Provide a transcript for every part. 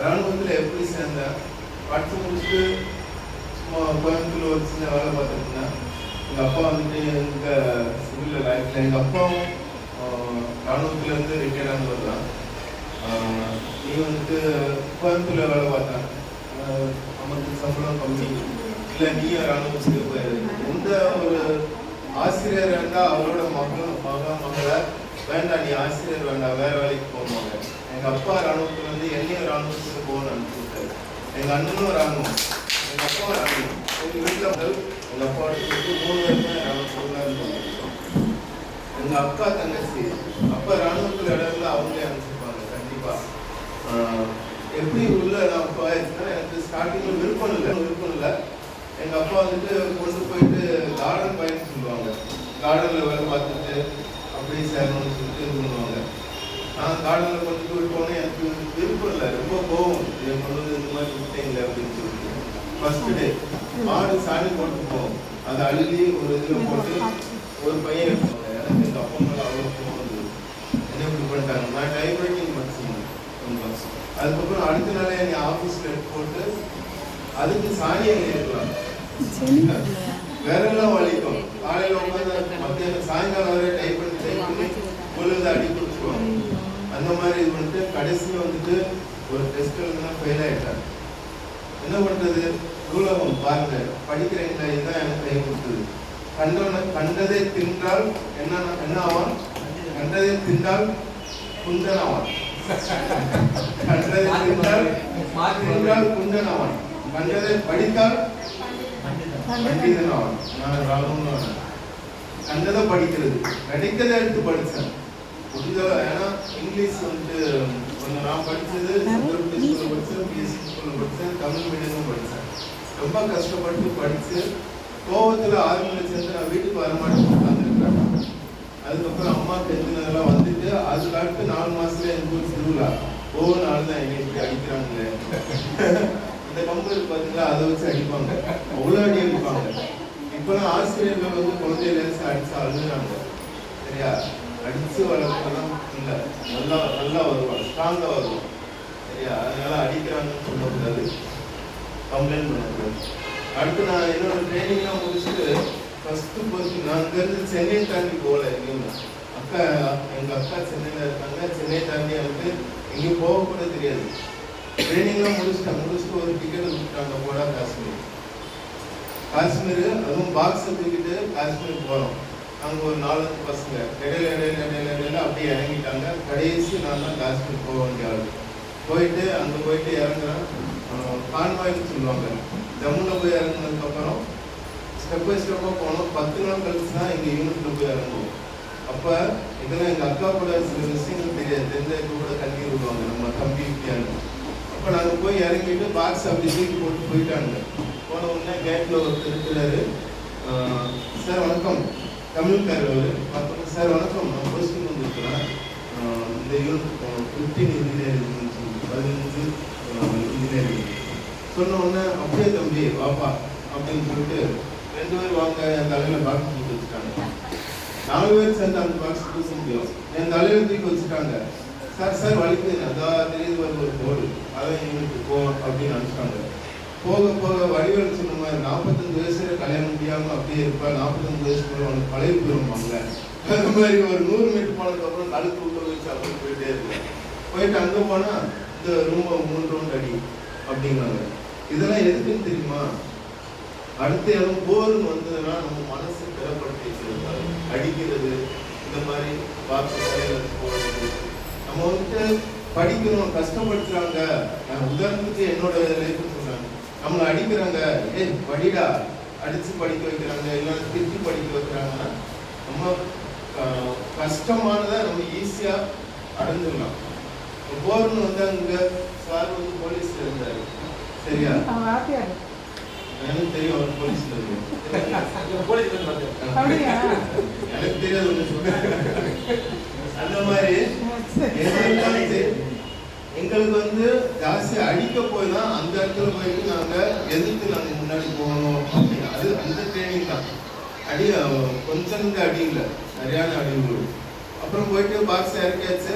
ராணுவத்தில் எப்படி சேர்ந்தேன் படித்து முடிச்சுட்டு சும்மா கோயம்புத்தூர் ஒரு சின்ன வேலை பார்த்துட்டு இருந்தேன். எங்கள் அப்பா வந்துட்டு எங்கள் சிவில் லைஃப்பில் எங்கள் அப்பாவும் ராணுவத்துலேருந்து ரிட்டையர் ஆனவர் தான். நீ வந்துட்டு கோயம்புத்தூரில் வேலை பார்த்தேன். ஆஹ், நமக்கு சம்பளம் கம்மி. இல்லை நீயும் ராணுவத்துக்கு போயிரு. எந்த ஒரு ஆசிரியர் வேண்டாம் அவரோட மகள் மகன் மகளை வேண்டாம் நீ ஆசிரியர் வேண்டாம் வேறு வேலைக்கு போவாங்க. எங்கள் அப்பா ராணுவத்தில் வந்து என்னையும் ராணுவத்துக்கு போகணும்னு அனுப்பிச்சிருக்காரு எங்கள் அண்ணனும் ராணுவம் எங்கள் அப்பாவும் ராணுவம் எங்கள் வீட்டில் முதல் எங்கள் அப்பா வந்து மூணு பேருமே ராணுவத்துல தான் இருந்தோம். எங்கள் அக்கா தங்கச்சி அப்பா ராணுவத்தில் இடம் அவங்களே அனுப்பிச்சிருப்பாங்க கண்டிப்பாக எப்படி உள்ள நான் போயிருக்கேன் எனக்கு ஸ்டார்டிங்கில் விருப்பம் இல்லை. விருப்பம் இல்லை. எங்கள் அப்பா வந்துட்டு கொண்டு போயிட்டு கார்டன் பயணம் சொல்லுவாங்க கார்டனில் வேலை பார்த்துட்டு அப்படியே சேரணும்னு சொல்லிட்டு இது பண்ணுவாங்க. நான் கார்டனில் கொண்டு போய் போனேன் எனக்கு விருப்பம் இல்லை ரொம்ப கோவம் இதை கொண்டு வந்து இந்த மாதிரி அப்படின்னு சொல்லிட்டு ஃபர்ஸ்ட் டே மாடு சாணி போட்டு போவோம் அதை அள்ளி ஒரு இதில் போட்டு ஒரு பையன் எடுப்பாங்க. எனக்கு எங்கள் அப்பா மேலே அவ்வளோ கோவம் என்ன இப்படி பண்ணிட்டாங்க? நான் டைப் ரைட்டிங் படிச்சேன் அதுக்கப்புறம் அடுத்த நாளே என்னை ஆஃபீஸில் எடுத்து போட்டு அதுக்கு சாணியை ஏற்கலாம் வேற எல்லாம் வலிக்கும். காலையில உட்காந்து மத்தியானம் சாயங்காலம் வரை டைப் பண்ணி டைப் பண்ணி பொழுது அடி கொடுத்துருவாங்க அந்த மாதிரி இது பண்ணிட்டு கடைசியில் வந்துட்டு ஒரு டெஸ்ட் எழுதுனா ஃபெயில் ஆகிட்டாங்க என்ன பண்றது? நூலகம் பாருங்க. படிக்கிறீங்களா இதுதான் எனக்கு கை கொடுத்தது. கண்டவன கண்டதை தின்றால் என்ன என்ன ஆவான்? கண்டதை தின்றால் குந்தன் ஆவான். கண்டதை தின்றால் தின்றால் குந்தன் ஆவான். கண்டதை படித்தால் பண்டிதன் ஆவான். நான் ராகுன்னு கண்டதை படிக்கிறது. கிடைக்கதை எடுத்து படிச்சேன் முடிஞ்ச ஏன்னா இங்கிலீஷ் வந்து நான் ஸ்கூல்ல படிச்சேன் பிஎஸ்சி ஸ்கூல்ல படிச்சேன் தமிழ் மீடியமும் படிச்சேன். ரொம்ப கஷ்டப்பட்டு படிச்சு கோவத்துல ஆறு மணி சேர்ந்து நான் வீட்டுக்கு வரமாட்டேன் உட்காந்துருக்கிறேன் அதுக்கப்புறம் அம்மா தெரிஞ்சதெல்லாம் வந்துட்டு அதுக்கு அடுத்து நாலு மாசத்துல எங்க ஊர் திருவிழா. ஒவ்வொரு நாள் தான் என்னை இப்படி அடிக்கிறாங்களே. இந்த கம்பு இருக்கு பாத்தீங்களா அதை வச்சு அடிப்பாங்க. அவ்வளோ அடி அடிப்பாங்க. இப்பெல்லாம் ஆசிரியர்கள் வந்து குழந்தையில அடிச்சு அழுகுறாங்க. சரியா? அடித்து வளர்க்கலாம் இல்லை. நல்லா நல்லா வருவாங்க. ஸ்ட்ராங்காக வருவாங்க. சரியா? அதனால அடிக்கிறாங்கன்னு சொல்லக்கூடாது. கம்ப்ளைண்ட் பண்ணக்கூடாது. அடுத்து நான் என்னோட ட்ரைனிங்லாம் முடிச்சுட்டு ஃபஸ்ட்டு போஸ்ட் நான் அங்கேருந்து சென்னை தாண்டி போகல எங்கேயும். அக்கா எங்கள் அக்கா சென்னையில் இருக்காங்க. சென்னை தாண்டி வந்து எங்கேயும் போக கூட தெரியாது. ட்ரைனிங்லாம் முடிச்சுட்டேன் முடிச்சுட்டு ஒரு டிக்கெட் கொடுத்துட்டாங்க போடா காஷ்மீர். காஷ்மீர் அதுவும் பாக்ஸ் தூக்கிட்டு காஷ்மீர் போகிறோம் அங்கே ஒரு நாலஞ்சு பசங்க. இடையில இடையில இடையில இடையில அப்படியே இறங்கிட்டாங்க. கடைசி நான் தான் காஷ்மீர் போக வேண்டிய ஆள். போயிட்டு அங்கே போயிட்டு இறங்குறேன் கான்வாய்னு சொல்லுவாங்க. ஜம்முல போய் இறங்குனதுக்கப்புறம் ஸ்டெப் பை ஸ்டெப்பாக போனோம். பத்து நாள் கழிச்சு தான் எங்கள் யூனிட்டில் போய் இறங்குவோம். அப்போ இதெல்லாம் எங்கள் அக்கா கூட சில விஷயங்கள் தெரியாது. தெரிஞ்ச கூட கல்வி விடுவாங்க. நம்ம தம்பி இப்படியாங்க அப்போ நாங்கள் போய் இறங்கிட்டு பாக்ஸ் அப்படி தூக்கி போட்டு போயிட்டாங்க. போன உடனே கேட்டில் ஒருத்தர் இருக்கிறாரு சார் வணக்கம். தமிழ் அவர் பார்த்தோம் சார் வணக்கம். நான் போஸ்டிங் வந்திருக்கிறேன். இந்த யூனிட் ஃபிஃப்டீன் இன்ஜினியரிங் பதினஞ்சு இன்ஜினியரிங் சொன்ன உடனே அப்படியே தம்பி வாப்பா அப்படின்னு சொல்லிட்டு ரெண்டு பேர் வாங்க என் தலையில் பாக்ஸ் தூக்கி வச்சுட்டாங்க. நாலு பேர் சேர்ந்து அந்த பாக்ஸ் தூக்க முடியும். என் தலையில் தூக்கி வச்சுட்டாங்க. சார் சார் வலிக்குது. அதான் தெரியுது ஒரு ஒரு போர்டு அதான் எங்களுக்கு போ அப்படின்னு அனுப்பிச்சிட்டாங்க. போக போக வடிவேல் சொன்ன மாதிரி நாற்பத்தஞ்சு வயசுல கல்யாணம் முடியாம அப்படியே இருப்பா. நாற்பத்தஞ்சு வயசுக்குள்ள அவனுக்கு பழைய போயிருப்பாங்க அது மாதிரி ஒரு நூறு மீட்டர் போனதுக்கு அப்புறம் கழுத்து உள்ள வச்சு அப்படின்னு போயிட்டே இருக்கேன் போயிட்டு அங்க போனா இந்த ரூம் மூணு ரவுண்ட் அடி அப்படிங்கிறாங்க. இதெல்லாம் எதுக்குன்னு தெரியுமா? அடுத்த இடம் போர்னு வந்ததுன்னா நம்ம மனசு திறப்படுத்தி வச்சிருக்காரு அடிக்கிறது இந்த மாதிரி பார்த்து போகிறது நம்ம வந்துட்டு படிக்கணும் கஷ்டப்படுத்துறாங்க. உதாரணத்துக்கு என்னோட லைஃப் சொல்றாங்க நம்மளை அடிக்கிறாங்க. ஏய் படிடா. அடிச்சு படிக்க வைக்கிறாங்க. இல்லைன்னா திட்டி படிக்க வைக்கிறாங்கன்னா நம்ம கஷ்டமானதை நம்ம ஈஸியா அடைஞ்சிடலாம். போர்னு வந்து அங்க சார் வந்து போலீஸ்ல இருந்தாரு. சரியா? எனக்கு தெரியும் அவர் போலீஸ்ல போலீஸ் வந்து பார்த்தேன் அப்படியா? எனக்கு தெரியாது. அந்த மாதிரி எங்களுக்கு வந்து ஜாஸ்தி அடிக்க போய் தான் அந்த இடத்துல போயிட்டு நாங்க எதிர்த்து நாங்க முன்னாடி போகணும் அப்படின்னு அது அந்த ட்ரைனிங் தான். அடி கொஞ்சம் இந்த அடி இல்லை. சரியான அடி விழும் அப்புறம் போயிட்டு பாக்ஸ் இறக்கியாச்சு.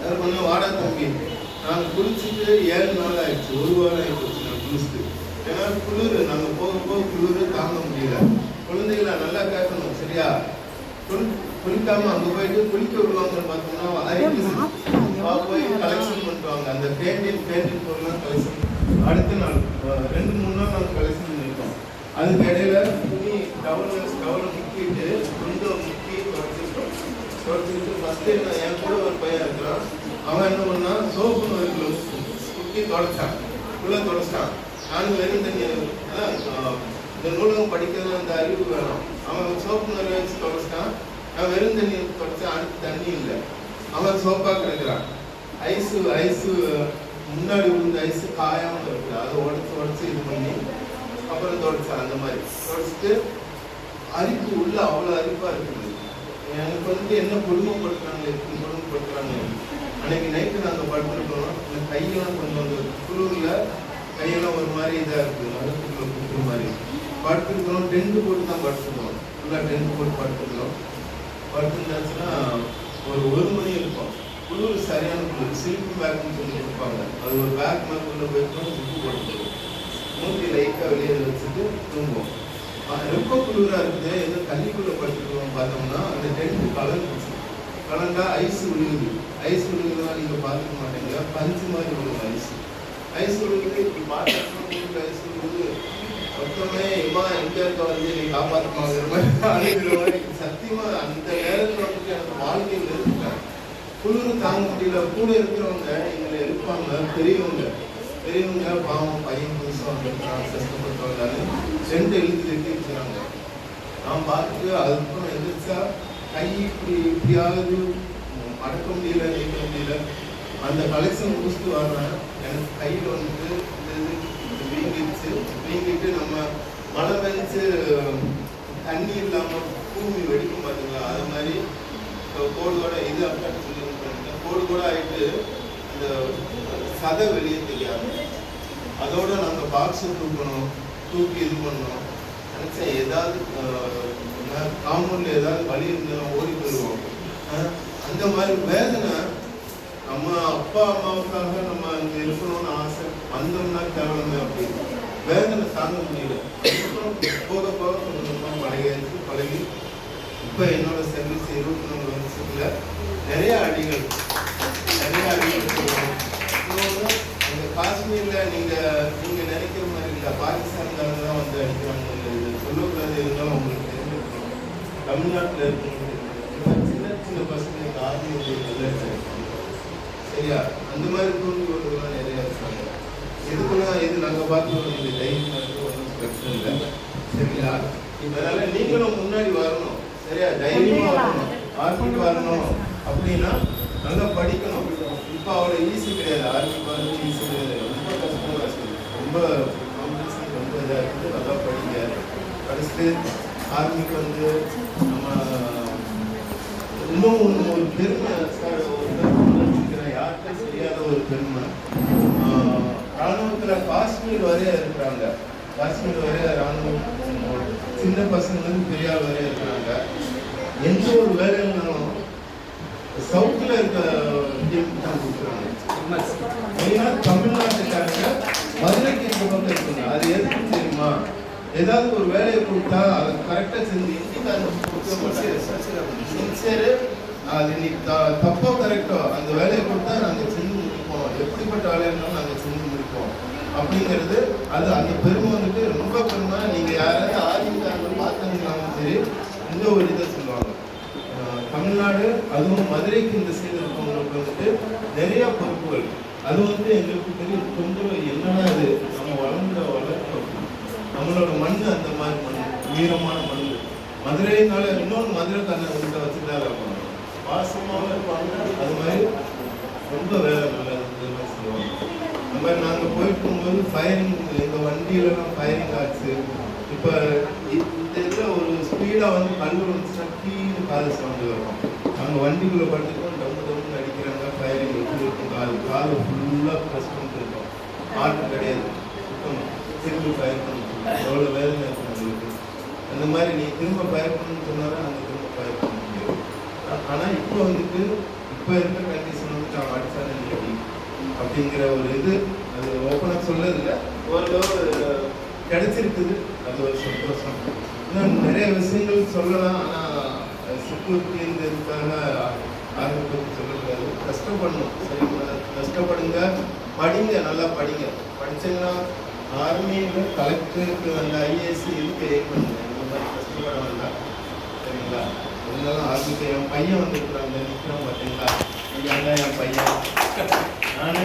அது கொஞ்சம் வாடா தம்பி. நாங்கள் குளிச்சுட்டு ஏழு நாள் ஆயிடுச்சு. ஒரு வாரம் ஆயிடுச்சு நான் குளிச்சுட்டு. ஏன்னா குளிர் நாங்கள் போக போக குளிர் தாங்க முடியல. குழந்தைகளை நல்லா கேட்கணும் சரியா? குளி குளிக்காம அங்கே போயிட்டு குளிக்க விடுவாங்கன்னு பார்த்தோம்னா போய் கலெக்ஷன் பண்ணுவாங்க. அந்த பேண்டின் பேண்டின் பொருள்லாம் கலெக்ஷன் அடுத்த நாள் ரெண்டு மூணு நாள் நாங்கள் கலெக்ஷன் பண்ணியிருக்கோம் அதுக்கு இடையில துணி டவல் டவலை முக்கிட்டு ரெண்டும் முக்கி தொடச்சிருக்கோம் தொடச்சிட்டு ஃபஸ்ட்டு நான் என் கூட ஒரு பையன் இருக்கிறான். அவன் என்ன பண்ணான் சோப்புன்னு ஒரு கிலோ முக்கி தொடச்சான். உள்ளே தொடச்சிட்டான் நானும் வெறும் தண்ணி இந்த நூலகம் படிக்கிறது அந்த அறிவு வேணும். அவன் சோப்பு நிறைய வச்சு தொடச்சிட்டான் நான் வெறும் தண்ணி தொடச்சேன் அடுத்து தண்ணி இல்லை. அவன் சோப்பா கிடைக்கிறான் ஐஸு ஐஸு முன்னாடி விழுந்த ஐஸு காயாம இருக்குது அதை உடச்சு உடச்சு இது பண்ணி அப்புறம் தொடச்சா அந்த மாதிரி. தொடச்சிட்டு அரிப்பு உள்ள அவ்வளோ அரிப்பா இருக்குது. எனக்கு வந்து என்ன கொடுமைப்படுத்துறாங்க எப்படி கொடுமைப்படுத்துறாங்க அன்னைக்கு நைட்டு நாங்கள் படுத்துருக்கோம். இந்த கையெல்லாம் கொஞ்சம் அந்த குழுவில் கையெல்லாம் ஒரு மாதிரி இதாக இருக்குது நடுப்புக்குள்ள குத்துற மாதிரி. படுத்துருக்கோம் டென்ட் போட்டு தான் படுத்துருக்கோம் ஃபுல்லாக டென்ட் போட்டு படுத்துருக்கோம் படுத்துருந்தாச்சுன்னா ஒரு ஒரு மணி இருக்கும் குளிர் சரியான குளிர் சில்க் பேக்னு சொல்லி கொடுப்பாங்க. அது ஒரு பேக் மாதிரி உள்ள போயிட்டு ஜிப்பு போட்டுருக்கோம் மூஞ்சி லைட்டாக வெளியே வச்சுட்டு தூங்குவோம். ரொம்ப குளிராக இருக்குது. ஏதோ தண்ணிக்குள்ளே படுத்துக்கிறோம் பார்த்தோம்னா அந்த டென்ட் கலந்துச்சு கலந்தா ஐஸ் விழுகுது. ஐஸ் விழுகுதுன்னா நீங்கள் பார்த்துக்க மாட்டீங்க. பஞ்சு மாதிரி விழுகும் ஐஸ் ஐஸ் விழுகுது இப்போ ஐஸ் விழுகுது. மொத்தமே இம்மா எங்க இருக்க வந்து நீ காப்பாற்றுமாங்கிற மாதிரி அழுகிற சத்தியமா அந்த நேரத்துல வந்துட்டு எனக்கு வாழ்க்கையில் இருந்துட்டேன் குளிர் தாங்க முடியல. கூட இருக்கிறவங்க எங்களை இருப்பாங்க பெரியவங்க. பெரியவங்க பாவம் பையன் புதுசாக வந்துருக்கான் கஷ்டப்பட்டவங்க சென்ட் எழுதி எழுதி வச்சுறாங்க நான் பார்த்துட்டு அதுக்கப்புறம் எந்திரிச்சா கை இப்படி இப்படியாவது மடக்க முடியல நீக்க முடியல. அந்த கலெக்ஷன் முடிச்சுட்டு வர்றேன். எனக்கு கையில் வந்துட்டு இந்த வீங்கிடுச்சு. வீங்கிட்டு நம்ம மழை பெஞ்சு தண்ணி இல்லாமல் பூமி வெடிக்கும் பார்த்தீங்களா அது மாதிரி கோடோட இது அப்படின்னு சொல்லி கோடு கூட ஆகிட்டு இந்த சதை வெளியே தெரியாது. அதோட நாங்கள் பாக்ஸை தூக்கணும் தூக்கி இது பண்ணோம் நினச்சேன் ஏதாவது காம்பவுண்டில் ஏதாவது வழி இருந்தால் ஓடி போயிடுவோம். அந்த மாதிரி வேதனை நம்ம அப்பா அம்மாவுக்காக நம்ம அங்கே இருக்கணும்னு ஆசை. வந்தோம்னா தேவலமே அப்படின்னு வேதனை தாங்க முடியல போக போக கொஞ்சம் கொஞ்சமாக பழகியாச்சு பழகி. இப்போ என்னோட சர்வீஸ் இருபத்தி நாலு வருஷத்துல நிறைய அடிகள். நிறைய அடிகள் அந்த காஷ்மீர்ல நீங்க நீங்க நினைக்கிற மாதிரி இல்ல பாகிஸ்தான்காரங்க தான் வந்து அடிக்கிறாங்க. இது சொல்லக்கூடாது இருந்தாலும் உங்களுக்கு தெரிஞ்சிருக்கணும் தமிழ்நாட்டுல இருக்கவங்களுக்கு சின்ன சின்ன பசங்க ஆர்மி ஆர்மியுடைய நல்ல சரியா? அந்த மாதிரி தூண்டி கொண்டுலாம் நிறைய இருக்காங்க. இதுக்குலாம் இது நாங்க பார்த்து இந்த தைரியம் இருக்கு, ஒண்ணும் பிரச்சனை இல்லை. சரிங்களா? அதனால நீங்களும் முன்னாடி வரணும். சரியா? தைரியமா வரணும். ஆர்மிக்கு வரணும். அப்படின்னா நல்லா படிக்கணும். இப்போ அவ்வளோ ஈஸி கிடையாது. ஆர்மிக்கு வந்து ஈஸி கிடையாது. ரொம்ப கஷ்டமா இருக்கு. ரொம்ப காம்படிஷன் ரொம்ப இதாக இருக்குது நல்லா படிங்க. படிச்சுட்டு ஆர்மிக்கு வந்து நம்ம இன்னும் ஒரு பெருமை சார் தெரியாத ஒரு பெருமை ராணுவத்துல காஷ்மீர் வரைய இருக்கிறாங்க. காஷ்மீர் வரைய ராணுவம் சின்ன பசங்களுக்கு பெரிய ஆள் வரைய இருக்கிறாங்க. எந்த ஒரு வேலைனாலும் சவுத்தில் இருக்க டீம் தான் கொடுக்குறாங்க. மெயினாக தமிழ்நாட்டுக்காரங்க மதுரைக்கு இந்த பக்கம் இருக்குங்க. அது எதுக்கு தெரியுமா? ஏதாவது ஒரு வேலையை கொடுத்தா அதை கரெக்டாக செஞ்சு இந்திக்காரங்க சின்சியரு அது இன்னைக்கு த- தப்போ கரெக்டோ. அந்த வேலையை கொடுத்தா நாங்கள் செஞ்சு முடிப்போம். எப்படிப்பட்ட வேலையா இருந்தாலும் நாங்கள் செஞ்சு முடிப்போம். அப்படிங்கிறது அது அந்த பெருமை வந்துட்டு ரொம்ப பெருமை. நீங்கள் யாராவது ஆதிக்காரங்க பார்த்தாங்கன்னாலும் சரி இந்த ஒரு இதை சொல்லுவாங்க. தமிழ்நாடு அதுவும் மதுரைக்கு இந்த சைடு இருக்கவங்களுக்கு வந்துட்டு நிறைய பொறுப்புகள். அது வந்து எங்களுக்கு பெரிய தொந்தரவு என்னன்னா அது நம்ம வளர்ந்த வளர்ப்பு. நம்மளோட மண் அந்த மாதிரி மண் வீரமான மண் மதுரைனால இன்னொன்று மதுரை தன்னை வச்சுட்டா இருக்கும் பாசமாகவும் இருப்பாங்க அது மாதிரி ரொம்ப வேலை நல்லா இந்த மாதிரி அந்த மாதிரி நாங்கள் போயிட்டு இருக்கும்போது ஃபயரிங் எங்கள் வண்டியிலலாம் ஃபயரிங் ஆச்சு இப்போ இந்த இதில் ஒரு ஸ்பீடாக வந்து கல் வந்துச்சுன்னா கீழே காது சவுண்டு வரும் நாங்கள் வண்டிக்குள்ளே படுத்துட்டோம் டம்மு டம்முன்னு அடிக்கிறாங்க ஃபயரிங் எப்படி இருக்கும் காது காது ஃபுல்லாக ப்ரெஸ் பண்ணிட்டு இருக்கோம் கிடையாது சுத்தம் திரும்பி ஃபயர் பண்ண எவ்வளோ வேலை இருக்கும் உங்களுக்கு அந்த மாதிரி நீ திரும்ப ஃபயர் பண்ணணும்னு சொன்னாலும் நாங்கள் திரும்ப ஃபயர் பண்ண ஆனால் இப்போ வந்துட்டு இப்போ இருக்கிற கண்டிஷன் வந்துட்டு அவன் அடிச்சாலும் நீ அப்படிங்கிற ஒரு இது அது ஓப்பனாக சொல்லதில்லை. ஓரளவு கிடைச்சிருக்குது. அது ஒரு சந்தோஷம். இன்னும் நிறைய விஷயங்கள் சொல்லலாம். ஆனால் செக்யூரிட்டிங்கிறதுக்காக ஆரம்பித்து சொல்லக்கூடாது. கஷ்டப்படணும். சரிங்களா கஷ்டப்படுங்க. படிங்க. நல்லா படிங்க. படித்தீங்கன்னா ஆர்மியில் கலெக்டருக்கு அந்த ஐஏஎஸ் இருக்கு பண்ணுங்க. இந்த மாதிரி கஷ்டப்பட வேண்டாம். சரிங்களா? இருந்தாலும் ஆர்மிக்கு என் பையன் வந்துருக்குறாங்க நிற்கிறோம் பார்த்தீங்களா? ஐயா என் பையன். நான்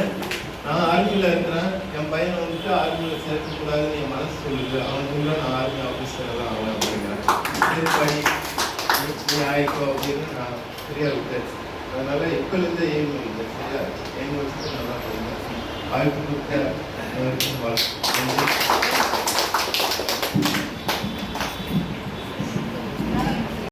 நான் ஆர்மியில் இருக்கிறேன். என் பையனை வந்துட்டு ஆர்மியில் சேர்க்கக்கூடாதுன்னு என் மனசு சொல்லுது. அவனுக்குள்ள நான் ஆர்மி ஆஃபீஸர் தான் அவன் அப்படிங்கிறேன் சரி படி நீ- ஆயிக்கோ அப்படின்னு நான் சரியா விட்டேன் அதனால் எப்போலேருந்து எய்ம் இல்லை சரியா? எய்ம் வச்சுட்டு நல்லா பண்ணுங்க வாய்ப்பு கொடுத்த அனைவருக்கும் வாழ்த்து.